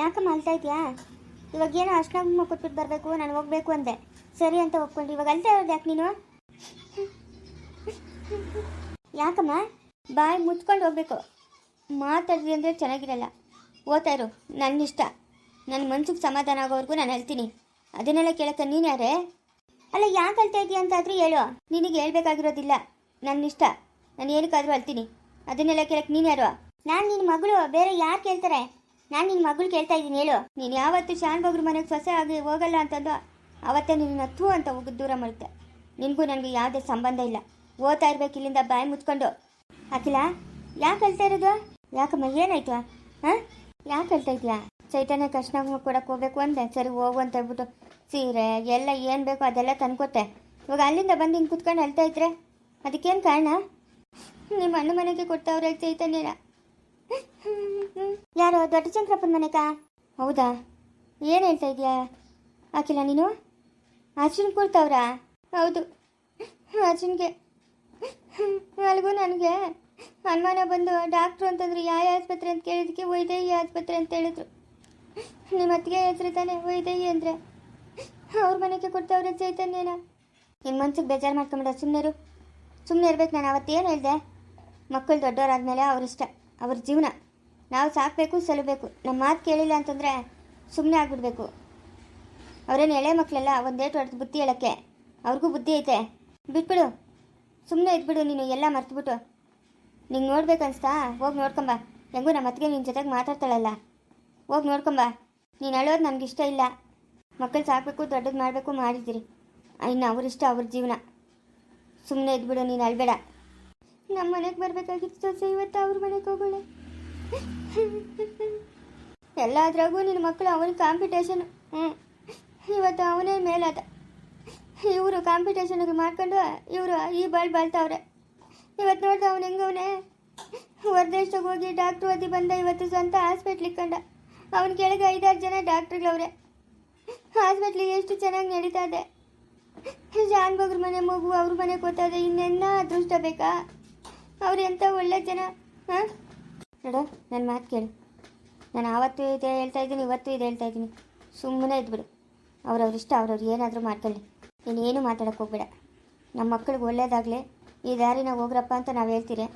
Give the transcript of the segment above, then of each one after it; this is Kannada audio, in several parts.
ಯಾಕಮ್ಮ ಅಳ್ತಾ ಇದೆಯಾ? ಇವಾಗ ಏನೋ ಕುಂಕುಮ ಕೊಟ್ಬಿಟ್ಟು ಬರಬೇಕು, ನಾನು ಹೋಗ್ಬೇಕು ಅಂದೆ. ಸರಿ ಅಂತ ಒಪ್ಕೊಂಡು ಇವಾಗ ಅಲ್ತಾ ಇರೋದು ಯಾಕೆ ನೀನು? ಯಾಕಮ್ಮ? ಬಾಯಿ ಮುಚ್ಕೊಂಡು ಹೋಗ್ಬೇಕು. ಮಾತಾಡಿದ್ವಿ ಅಂದರೆ ಚೆನ್ನಾಗಿರಲ್ಲ. ಓದ್ತಾ ಇರು. ನನ್ನ ಇಷ್ಟ ನನ್ನ ಮನ್ಸಿಗೆ ಸಮಾಧಾನ ಆಗೋವರೆಗೂ ನಾನು ಹೇಳ್ತೀನಿ. ಅದನ್ನೆಲ್ಲ ಕೇಳಕ್ಕೆ ನೀನು ಯಾರೇ? ಅಲ್ಲ, ಯಾಕೆ ಅಳ್ತಾ ಇದೀಯ ಅಂತಾದರೂ ಹೇಳು. ನಿನಗೆ ಹೇಳ್ಬೇಕಾಗಿರೋದಿಲ್ಲ. ನನ್ನ ಇಷ್ಟ ನಾನು ಏನಕ್ಕಾದರೂ ಅಳ್ತೀನಿ. ಅದನ್ನೆಲ್ಲ ಕೇಳಕ್ಕೆ ನೀನು ಯಾರು? ನಾನು ನಿನ್ನ ಮಗಳು. ಬೇರೆ ಯಾರು ಕೇಳ್ತಾರೆ? ನಾನು ನಿನ್ನ ಮಗಳು ಕೇಳ್ತಾ ಇದ್ದೀನಿ ಹೇಳು. ನೀನು ಯಾವತ್ತು ಶಾನ್ ಬಗ್ರ ಮನೆಗೆ ಸೊಸೆ ಆಗಿ ಹೋಗಲ್ಲ ಅಂತಂದು ಅವತ್ತೇ ನಿನ್ನ ಥೂ ಅಂತ ದೂರ ಮಾಡುತ್ತೆ ನಿನಗೂ ನನಗೆ ಯಾವುದೇ ಸಂಬಂಧ ಇಲ್ಲ. ಓದ್ತಾ ಇರ್ಬೇಕು ಇಲ್ಲಿಂದ ಬಾಯಿ ಮುಚ್ಕೊಂಡು. ಅಖಿಲ, ಯಾಕೆ ಅಳ್ತಾ ಇರೋದು? ಯಾಕಮ್ಮ, ಏನಾಯ್ತು? ಹಾಂ? ಯಾಕೆ ಅಳ್ತಾ ಇದೆಯಾ? ಚೈತನ್ಯ ಕೃಷ್ಣ ಕೊಡಕ್ಕೆ ಹೋಗ್ಬೇಕು ಅಂದೆ. ಸರಿ, ಹೋಗು ಅಂತ ಹೇಳ್ಬಿಟ್ಟು ಸೀರೆ, ಎಲ್ಲ ಏನು ಬೇಕೋ ಅದೆಲ್ಲ ತಂದ್ಕೊಟ್ಟೆ. ಇವಾಗ ಅಲ್ಲಿಂದ ಬಂದು ಹಿಂಗೆ ಕುತ್ಕೊಂಡು ಅಳ್ತಾ ಇದ್ರೆ ಅದಕ್ಕೇನು ಕಾರಣ? ನಿಮ್ಮ ಅಣ್ಣ ಮನೆಗೆ ಕೊಡ್ತಾವ್ರೆ ಚೈತನ್ಯನ. ಯಾರು? ದೊಡ್ಡ ಚಂದ್ರಪ್ಪನ ಮನೆಗ? ಹೌದಾ? ಏನು ಹೇಳ್ತಾ ಇದೆಯಾ? ಹಾಕಿಲ್ಲ ನೀನು? ಅರ್ಜುನ್ ಕೊಡ್ತಾವ್ರ ಹೌದು. ಅರ್ಜುನ್ಗೆ. ಅಲ್ಗೂ ನನಗೆ. ಅನುಮಾನ ಬಂದು ಡಾಕ್ಟ್ರು ಅಂತಂದ್ರು, ಯಾವ ಆಸ್ಪತ್ರೆ ಅಂತ ಕೇಳಿದಕ್ಕೆ ವೈದ್ಯ ಆಸ್ಪತ್ರೆ ಅಂತ ಹೇಳಿದ್ರು. ನಿಮ್ಮ ಅತ್ತಿಗೆ ಹೆಸರು ತಾನೆ ವೈದ್ಯ ಅಂದರೆ. ಅವ್ರ ಮನೆಗೆ ಕೊಡ್ತಾವ್ರೆ ಚೈತನ್ಯನ. ನಿಮ್ಮ ಮನ್ಸಿಗೆ ಬೇಜಾರು ಮಾಡ್ಕೊಂಬಿಡ ಸುಮ್ಮನೆರು ಸುಮ್ಮನೆ ಇರ್ಬೇಕು, ನಾನು ಅವತ್ತೇನು ಹೇಳಿದೆ? ಮಕ್ಕಳು ದೊಡ್ಡವರಾದ್ಮೇಲೆ ಅವ್ರ ಇಷ್ಟ ಅವ್ರ ಜೀವನ. ನಾವು ಸಾಕಬೇಕು, ಸಲಬೇಕು. ನಮ್ಮ ಮಾತು ಕೇಳಿಲ್ಲ ಅಂತಂದರೆ ಸುಮ್ಮನೆ ಆಗ್ಬಿಡ್ಬೇಕು. ಅವರೇನು ಎಳೆ ಮಕ್ಕಳೆಲ್ಲ ಒಂದೇಟು ಹೊಡೆದು ಬುದ್ಧಿ ಹೇಳೋಕ್ಕೆ? ಅವ್ರಿಗೂ ಬುದ್ಧಿ ಐತೆ. ಬಿಟ್ಬಿಡು. ಸುಮ್ಮನೆ ಇದ್ಬಿಡು, ನೀನು ಎಲ್ಲ ಮರ್ತುಬಿಟ್ಟು. ನಿಂಗೆ ನೋಡ್ಬೇಕನ್ಸ್ತಾ ಹೋಗಿ ನೋಡ್ಕೊಂಬ. ಹೆಂಗೂ ನಮ್ಮ ಅತ್ತಿಗೆ ನಿನ್ನ ಜೊತೆಗೆ ಮಾತಾಡ್ತಾಳಲ್ಲ. ಹೋಗಿ ನೋಡ್ಕೊಂಬ. ನೀನು ಅಳೋದು ನನಗೆ ಇಷ್ಟ ಇಲ್ಲ. ಮಕ್ಕಳು ಸಾಕಬೇಕು, ದೊಡ್ಡದು ಮಾಡಬೇಕು ಮಾಡಿದ್ದೀರಿ ಇನ್ನು ಅವ್ರಿಷ್ಟ ಅವ್ರ ಜೀವನ. ಸುಮ್ಮನೆ ಇದ್ಬಿಡು, ನೀನು ಅಳ್ಬೇಡ. ನಮ್ಮ ಮನೆಗೆ ಬರಬೇಕಾಗಿತ್ತು ಇವತ್ತು ಅವ್ರ ಮನೆಗೆ ಹೋಗೋಣ ಎಲ್ಲದ್ರಾಗೂ ನಿನ್ನ ಮಕ್ಕಳು ಅವನ ಕಾಂಪಿಟೇಷನ್ ಹ್ಞೂ ಇವತ್ತು ಅವನೇ ಮೇಲಾದ ಇವರು ಕಾಂಪಿಟೇಷನ್ಗೆ ಮಾಡ್ಕೊಂಡು ಇವರು ಈ ಬಾಳ್ ಬಾಳ್ತಾವ್ರೆ. ಇವತ್ತು ನೋಡ್ದೆ ಅವನು ಹೆಂಗವನೇ ಹೊರದೇಶಕ್ಕೆ ಹೋಗಿ ಡಾಕ್ಟ್ರ್ ಓದಿ ಬಂದ ಇವತ್ತು ಸ್ವಂತ ಹಾಸ್ಪಿಟ್ಲಿಗೆ ಕಂಡ. ಅವನ ಕೆಳಗೆ ಐದಾರು ಜನ ಡಾಕ್ಟ್ರುಗಳವ್ರೆ ಹಾಸ್ಪಿಟ್ಲಿಗೆ ಎಷ್ಟು ಚೆನ್ನಾಗಿ ನಡೀತಾ ಇದೆ. ಜಾನ್ ಬಗ್ರ ಮನೆ ಮಗು ಅವ್ರ ಮನೆಗೆ ಗೊತ್ತಾದೆ ಇನ್ನೆನ್ನ ಅದೃಷ್ಟ ಬೇಕಾ? ಅವ್ರು ಎಂಥ ಒಳ್ಳೆ ಜನ, ಹಾಂ? ನೋಡು ನನ್ನ ಮಾತು ಕೇಳು. ನಾನು ಆವತ್ತು ಇದೆ ಹೇಳ್ತಾ ಇದ್ದೀನಿ, ಇವತ್ತು ಇದೆ ಹೇಳ್ತಾ ಇದ್ದೀನಿ. ಸುಮ್ಮನೆ ಇದ್ಬಿಡು. ಅವ್ರವ್ರ ಇಷ್ಟ, ಅವ್ರವ್ರು ಏನಾದರೂ ಮಾಡ್ಕೊಳ್ಳಿ. ನೀನೇನು ಮಾತಾಡೋಕೆ ಹೋಗ್ಬೇಡ. ನಮ್ಮ ಮಕ್ಕಳಿಗೆ ಒಳ್ಳೇದಾಗಲಿ. ಈ ದಾರಿನ ಹೋಗ್ರಪ್ಪ ಅಂತ ನಾವು ಹೇಳ್ತೀರಿ.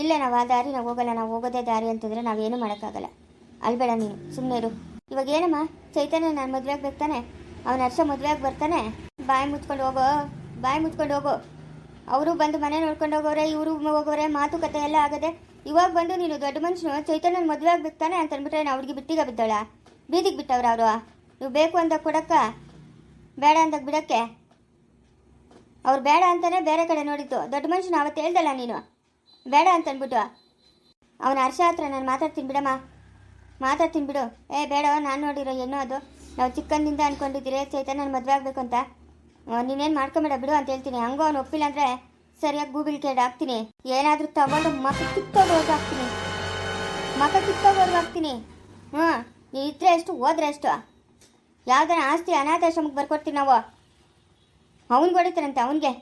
ಇಲ್ಲ, ನಾವು ಆ ದಾರಿ ನಾವು ಹೋಗಲ್ಲ, ನಾವು ಹೋಗೋದೇ ದಾರಿ ಅಂತಂದರೆ ನಾವೇನು ಮಾಡೋಕ್ಕಾಗಲ್ಲ. ಅಲ್ಬೇಡ ನೀನು ಸುಮ್ಮನೆ ಇರು. ಇವಾಗ ಏನಮ್ಮ? ಚೈತನ್ಯ ನಾನು ಮದುವೆ ಆಗ್ಬೇಕು ತಾನೆ? ಅವನ ಹರ್ಷ ಮದುವೆ ಬರ್ತಾನೆ? ಬಾಯಿ ಮುಚ್ಕೊಂಡು ಹೋಗೋ, ಬಾಯಿ ಮುಚ್ಕೊಂಡು ಹೋಗೋ. ಅವರು ಬಂದು ಮನೆ ನೋಡ್ಕೊಂಡು ಹೋಗೋರೆ, ಇವರು ಹೋಗೋರೆ, ಮಾತುಕತೆ ಎಲ್ಲ ಆಗದೆ ಇವಾಗ ಬಂದು ನೀನು ದೊಡ್ಡ ಮನುಷ್ಯನು, ಚೈತನ್ಯನ ಮದುವೆ ಆಗ್ಬೇಕು ತಾನೆ ಅಂತ ಅಂದ್ಬಿಟ್ರೆ ನಾ ಅವ್ರಿಗೆ ಬಿಟ್ಟಿಗೆ ಬಿದ್ದಾಳ ಬೀದಿಗೆ ಬಿಟ್ಟವ್ರ ಅವರು? ನೀವು ಬೇಕು ಅಂದಾಗ ಕೊಡಕ್ಕ? ಬೇಡ ಅಂದಾಗ ಬಿಡಕ್ಕೆ? ಅವ್ರು ಬೇಡ ಅಂತಾನೆ ಬೇರೆ ಕಡೆ ನೋಡಿದ್ದು. ದೊಡ್ಡ ಮನುಷ್ಯನ ಅವತ್ತು ಹೇಳ್ದಲ್ಲ ನೀನು? ಬೇಡ ಅಂತ ಅವನ ಹರ್ಷ ಹತ್ರ ನಾನು ಮಾತಾಡ್ತೀನಿ ಬಿಡಮ್ಮ. ಮಾತಾಡ್ತೀನಿ ಬಿಡು. ಏ ಬೇಡ ನಾನು ನೋಡಿರೋ ಏನೋ ಅದು. ನಾವು ಚಿಕ್ಕಂದಿಂದ ಅನ್ಕೊಂಡಿದ್ದೀರಿ, ಚೈತನ್ಯನ ಮದುವೆ ಆಗಬೇಕು ಅಂತ. ನೀನೇನು ಮಾಡ್ಕೊಂಬೇಡ ಬಿಡು ಅಂತ ಹೇಳ್ತೀನಿ. ಹಂಗೋ, ಅವ್ನು ಒಪ್ಪಿಲ್ಲ ಅಂದರೆ ಸರಿಯಾಗಿ ಗೂಗಲ್ ಕೇಡ್ ಹಾಕ್ತೀನಿ. ಏನಾದರೂ ತಗೊಂಡು ಮಕ ಕಿತ್ತೋಗೋರ್ಗು ಹಾಕ್ತೀನಿ. ಮಕ ಕಿತ್ತೋಗೋರ್ಗು ಹಾಕ್ತೀನಿ. ಹ್ಞೂ ನೀ ಇದ್ರೆ ಎಷ್ಟು, ಹೋದ್ರೆ ಎಷ್ಟು? ಯಾವ್ದಾರ ಆಸ್ತಿ ಅನಾಥಾಶ್ರಮಕ್ಕೆ ಬರ್ಕೊಡ್ತೀವಿ ನಾವು. ಅವ್ನಿಗೆ ಹೊಡಿತಾರಂತೆ ಅವನಿಗೆ.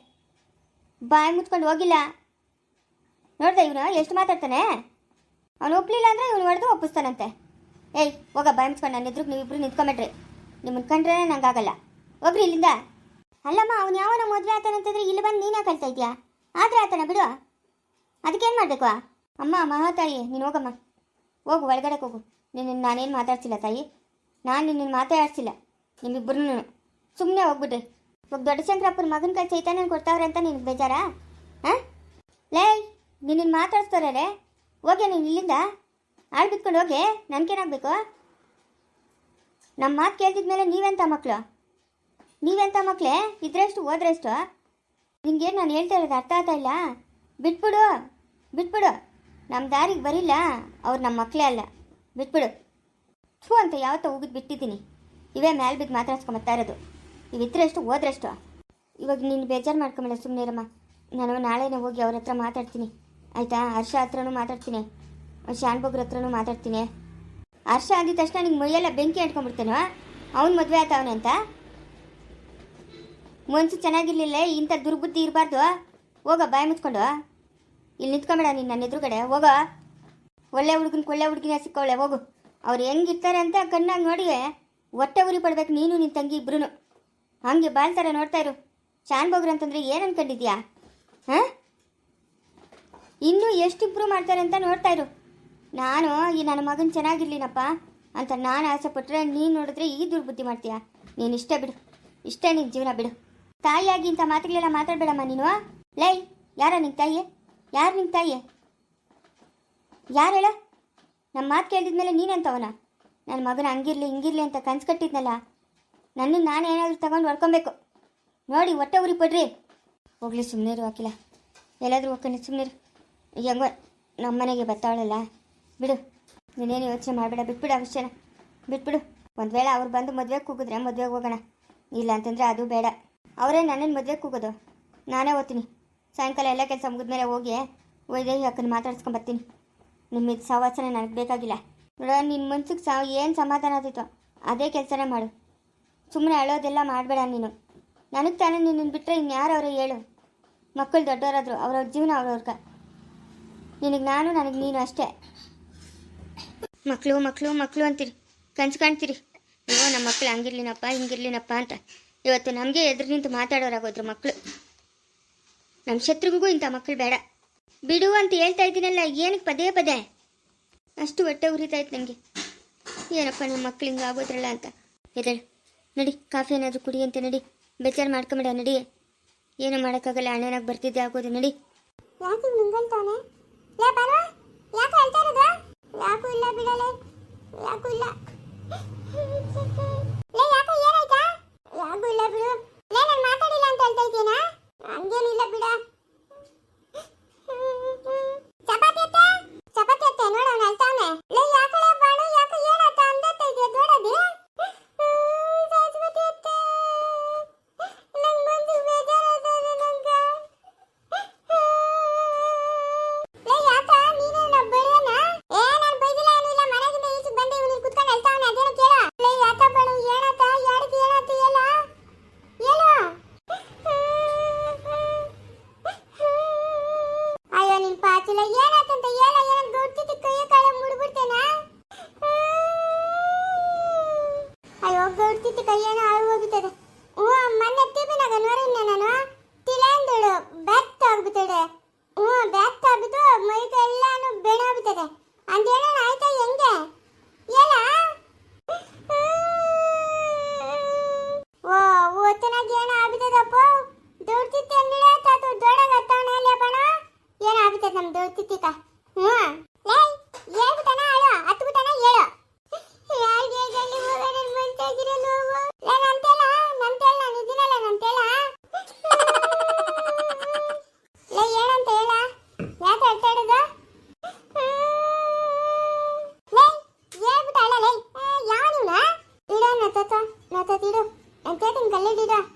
ಬಾಯಿ ಮುಚ್ಕೊಂಡು ಹೋಗಿಲ್ಲ. ನೋಡ್ದೆ ಇವನು ಎಷ್ಟು ಮಾತಾಡ್ತಾನೆ? ಅವನು ಒಪ್ಪಲಿಲ್ಲ ಅಂದರೆ ಇವನು ಹೊಡೆದು ಒಪ್ಪಿಸ್ತಾನಂತೆ. ಏಯ್, ಹೋಗ, ಬಾಯಿ ಮುಚ್ಕೊಂಡು ನನ್ನ ಎದುರು ನೀವಿಬ್ರು ನಿಂತ್ಕೊಂಬಿಟ್ರಿ ನಿಮ್ಮನ್ನ ಕಂಡ್ರೆ ನಂಗಾಗಲ್ಲ. ಹೋಗ್ರಿ ಇಲ್ಲಿಂದ. ಅಲ್ಲಮ್ಮ, ಅವನು ಯಾವನ ಮದುವೆ ಆತಾನಂತಂದ್ರೆ ಇಲ್ಲಿ ಬಂದು ನೀನೇ ಕಲ್ತಾ ಇದೆಯಾ ಆದರೆ ಆತನ ಬಿಡು ಅದಕ್ಕೇನು ಮಾಡಬೇಕು? ಅಮ್ಮ ಮಹಾತಾಯಿ ನೀನು ಹೋಗಮ್ಮ. ಹೋಗು, ಒಳಗಡೆ ಹೋಗು. ನಿನ್ನ ನಾನೇನು ಮಾತಾಡ್ಸಿಲ್ಲ ತಾಯಿ. ನಾನು ನಿನ್ನ ಮಾತಾಡ್ಸಿಲ್ಲ ನಿಮ್ಮಿಬ್ಬರನ್ನೂ ಸುಮ್ಮನೆ ಹೋಗ್ಬಿಡ್ರಿ ಇವಾಗ ದೊಡ್ಡ ಶಂಕರಪ್ಪನ ಮಗನ ಕೈ ಚೈತನ್ಯನ ಕೊಡ್ತಾವ್ರೆ ಅಂತ ನಿನಗೆ ಬೇಜಾರಾ? ಹಾಂ? ಲೇ ನಿನ್ನ ಮಾತಾಡ್ಸ್ತಾರೆ ಹೋಗೆ ನೀನು ಇಲ್ಲಿಂದ. ಆಳ್ ಬಿತ್ಕೊಂಡು ಹೋಗಿ. ನನಗೇನಾಗಬೇಕು? ನಮ್ಮ ಮಾತು ಕೇಳ್ತಿದ್ಮೇಲೆ ನೀವೆಂತ ಮಕ್ಕಳು ನೀವೆಂತ ಮಕ್ಕಳೇ ಇದ್ರೆಷ್ಟು ಓದ್ರಷ್ಟು ನಿಮ್ಗೇನು ನಾನು ಹೇಳ್ತಾ ಇರೋದು ಅರ್ಥ ಆಗ್ತಾ ಇಲ್ಲ? ಬಿಟ್ಬಿಡು ಬಿಟ್ಬಿಡು. ನಮ್ಮ ದಾರಿಗೆ ಬರಿಲ್ಲ, ಅವ್ರು ನಮ್ಮ ಮಕ್ಕಳೇ ಅಲ್ಲ. ಬಿಟ್ಬಿಡು. ಥೂ ಅಂತ ಯಾವತ್ತೋ ಹೋಗಿದ್ದು ಬಿಟ್ಟಿದ್ದೀನಿ. ಇವೇ ಮ್ಯಾಲೆ ಬಿದ್ದು ಮಾತಾಡ್ಸ್ಕೊಂಬತ್ತಾ ಇರೋದು. ಇವಿದ್ರೆಷ್ಟು ಓದ್ರಷ್ಟು ಇವಾಗ ನೀನು ಬೇಜಾರು ಮಾಡ್ಕೊಂಬಿಲ್ಲ ಸುಮ್ಮನೆ ಇರಮ್ಮ. ನಾನು ನಾಳೆನೇ ಹೋಗಿ ಅವ್ರ ಹತ್ರ ಮಾತಾಡ್ತೀನಿ. ಆಯಿತಾ? ಹರ್ಷ ಹತ್ರನೂ ಮಾತಾಡ್ತೀನಿ. ಶಾನ್ಭೋಗ್ರ ಹತ್ರನೂ ಮಾತಾಡ್ತೀನಿ. ಹರ್ಷ ಅಂದಿದ ತಕ್ಷಣ ನಿಂಗೆ ಮೈಯೆಲ್ಲ ಬೆಂಕಿ ಇಟ್ಕೊಂಡ್ಬಿಡ್ತೇನೋ ಅವ್ನು ಮದುವೆ ಆತವನೆ ಅಂತ? ಮನ್ಸು ಚೆನ್ನಾಗಿರ್ಲಿಲ್ಲ, ಇಂಥ ದುರ್ಬುದ್ಧಿ ಇರಬಾರ್ದು. ಹೋಗ, ಬಾಯಿ ಮುಚ್ಕೊಂಡು. ಇಲ್ಲಿ ನಿಂತ್ಕೊಂಬೇಡ ನೀನು ನನ್ನ ಎದುರುಗಡೆ. ಹೋಗ. ಒಳ್ಳೆ ಹುಡುಗನ ಒಳ್ಳೆ ಹುಡುಗಿನ ಸಿಕ್ಕೊಳ್ಳೆ ಹೋಗು. ಅವ್ರು ಹೆಂಗಿರ್ತಾರೆ ಅಂತ ಕಣ್ಣಾಗಿ ನೋಡಿ. ಹೊಟ್ಟೆ ಉರಿ ಪಡ್ಬೇಕು ನೀನು ನಿನ್ನ ತಂಗಿ ಇಬ್ರು ಹಂಗೆ ಬಾಳ್ತಾರೆ ನೋಡ್ತಾ ಇರು. ಚಾನ್ ಬೋಗ್ರು ಅಂತಂದ್ರೆ ಏನು ಅನ್ಕೊಂಡಿದ್ಯಾ? ಹಾಂ? ಇನ್ನೂ ಎಷ್ಟು ಇಂಪ್ರೂವ್ ಮಾಡ್ತಾರೆ ಅಂತ ನೋಡ್ತಾ ಇರು. ನಾನು ಈ ನನ್ನ ಮಗನ ಚೆನ್ನಾಗಿರ್ಲಿನಪ್ಪ ಅಂತ ನಾನು ಆಸೆ ಪಟ್ಟರೆ ನೀನು ನೋಡಿದ್ರೆ ಈ ದುರ್ಬುದ್ಧಿ ಮಾಡ್ತೀಯಾ? ನೀನು ಇಷ್ಟ ಬಿಡು. ಇಷ್ಟೇ ನಿನ್ನ ಜೀವನ ಬಿಡು. ತಾಯಿಯಾಗಿ ಇಂಥ ಮಾತುಗಳೆಲ್ಲ ಮಾತಾಡಬೇಡಮ್ಮ ನೀನು. ಲೈ, ಯಾರ ನಿಂಗೆ ತಾಯಿ? ಯಾರು ನಿಂಗೆ ತಾಯಿ? ಯಾರು ಹೇಳ? ನಮ್ಮ ಮಾತು ಕೇಳಿದ್ಮೇಲೆ ನೀನೆಂತವನ ನನ್ನ ಮಗನ ಹಂಗಿರ್ಲಿ, ಹಿಂಗಿರ್ಲಿ ಅಂತ ಕನ್ಸು ಕಟ್ಟಿದ್ನಲ್ಲ ನನ್ನನ್ನು ನಾನು ಏನಾದರೂ ತಗೊಂಡು ಹೊಡ್ಕೊಬೇಕು. ನೋಡಿ, ಹೊಟ್ಟೆ ಉರಿ ಪಡ್ರಿ. ಹೋಗ್ಲಿ ಸುಮ್ಮನೆ ಹಾಕಿಲ್ಲ ಎಲ್ಲಾದರೂ ಹೋಗ್ಕೊಂಡು ಸುಮ್ಮನೆ ಹೆಂಗೋ ನಮ್ಮ ಮನೆಗೆ ಬರ್ತಾವಳಲ್ಲ ಬಿಡು. ನೀನೇನು ಯೋಚನೆ ಮಾಡಬೇಡ, ಬಿಟ್ಬಿಡು ಅವಶ್ಯನ ಬಿಟ್ಬಿಡು. ಒಂದು ವೇಳೆ ಅವ್ರು ಬಂದು ಮದುವೆಗೆ ಕೂಗಿದ್ರೆ ಮದುವೆಗೆ ಹೋಗೋಣ. ಇಲ್ಲ ಅಂತಂದರೆ ಅದು ಬೇಡ. ಅವರೇ ನನ್ನನ್ನು ಮದುವೆ ಕೂಗೋದು. ನಾನೇ ಓದ್ತೀನಿ. ಸಾಯಂಕಾಲ ಎಲ್ಲ ಕೆಲಸ ಮುಗಿದ್ಮೇಲೆ ಹೋಗಿ ವೈದೇಹಿ ಅಕ್ಕನ ಮಾತಾಡ್ಸ್ಕೊಂಡ್ ಬರ್ತೀನಿ. ನಿಮ್ಮ ಇದು ಸಹವಾಸನೆ ನನಗೆ ಬೇಕಾಗಿಲ್ಲ. ನೋಡೋ ನಿನ್ನ ಮನ್ಸಿಗೆ ಸಹ ಏನು ಸಮಾಧಾನ ಆದಿತ್ತು ಅದೇ ಕೆಲಸನೇ ಮಾಡು. ಸುಮ್ಮನೆ ಅಳೋದೆಲ್ಲ ಮಾಡಬೇಡ ನೀನು. ನನಗೆ ತಾನೇ ನಿನ್ನನ್ನು ಬಿಟ್ಟರೆ ಇನ್ಯಾರು ಅವರೇ ಹೇಳು. ಮಕ್ಕಳು ದೊಡ್ಡವರಾದ್ರು ಅವ್ರವ್ರ ಜೀವನ ಅವ್ರವ್ರಗ ನಿನಗೆ ನಾನು, ನನಗೆ ನೀನು ಅಷ್ಟೇ. ಮಕ್ಕಳು ಮಕ್ಕಳು ಮಕ್ಕಳು ಅಂತೀರಿ. ಕನ್ಸು ಕಾಣ್ತೀರಿ. ಅಯ್ಯೋ ನಮ್ಮ ಮಕ್ಕಳು ಹಂಗಿರ್ಲಿನಪ್ಪ, ಹಿಂಗಿರ್ಲಿನಪ್ಪ ಅಂತ. ಇವತ್ತು ನಮಗೆ ಎದುರು ನಿಂತು ಮಾತಾಡೋರಾಗೋದ್ರು ಮಕ್ಕಳು ನಮ್ಮ ಶತ್ರುಗೂ ಇಂಥ ಮಕ್ಕಳು ಬೇಡ. ಬಿಡು ಅಂತ ಹೇಳ್ತಾ ಇದ್ದೀನಲ್ಲ, ಏನಕ್ಕೆ ಪದೇ ಪದೇ? ಅಷ್ಟು ಹೊಟ್ಟೆ ಉರಿತಾಯ್ತು ನನಗೆ ಏನಪ್ಪ ನಮ್ಮ ಮಕ್ಳು ಹಿಂಗೆ ಆಗೋದ್ರಲ್ಲ ಅಂತ. ಎದಳು ನಡಿ, ಕಾಫಿ ಏನಾದರೂ ಕುಡಿ ಅಂತ ನಡಿ. ಬೇಜಾರು ಮಾಡ್ಕೊಂಬೇಡ, ನಡಿ. ಏನು ಮಾಡೋಕ್ಕಾಗಲ್ಲ ಅಣ್ಣನಾಗ ಬರ್ತಿದ್ದೆ ಆಗೋದು, ನಡಿ. ಯಾಕೂ ಇಲ್ಲ ಬಿಡಲೆ. ಯಾಕೂ ಇಲ್ಲ. ಗೌಡ್ತಿತ್ತು ಕೈಯೇನೋ ಹಾಳು ಹೋಗುತ್ತದೆ ಹ್ಞೂ, ಮೊನ್ನೆ ಟಿವಿನಾಗ ನೋಡಿದ್ನ ನಾನು. ತಿಳಂದಳು ಬೆತ್ತ ಆಗ್ಬಿಟ್ಟದೆ. ಹ್ಞೂ ಬೆತ್ತ ಆಗ್ಬಿಟ್ಟು ಮೈಕ ಎಲ್ಲಾನು ಬೆಣ ಅಂತ ಅಂತೇನ ಆಯ್ತಾ ಹೆಂಗೆ ಎಲ್ಲ ಓ ಓತನಾಗ ಏನ ಆಗ್ಬಿಟ್ಟದಪ್ಪ ದೊಡ್ತಿತ್ತು ಅಂದ್ರೆ ತಾತು ದೊಡ್ಡಗ ಹತ್ತವನ ಅಲ್ಲ ಬಣ ಏನ ಆಗ್ಬಿಟ್ಟದ ನಮ್ ದೊಡ್ತಿತ್ತಿಕ ಹ್ಞೂ ಲೇ ಹೇಳ್ಬಿಟ್ಟನ ಅಳು ಹತ್ಬಿಟ್ಟನ ಹೇಳು ಯಾರಿಗೆ ಗಂಡಿ ಮಗ ನನ್ ಮಂಚಾಗಿರಲ್ಲ ಹೋಗು ಲೇ ನಂತೆಲ್ಲ ನಂತೆಲ್ಲ ನಾನು ಇದೀನಲ್ಲ ನಂತೆಲ್ಲ ಲೇ ಏನಂತ ಹೇಳ ಯಾಕೆ ಹೇಳ್ತಾ ಇರೋದು ಲೇ ಇಡು ಅಂತ ಕಲ್ಲಿಡಿಡು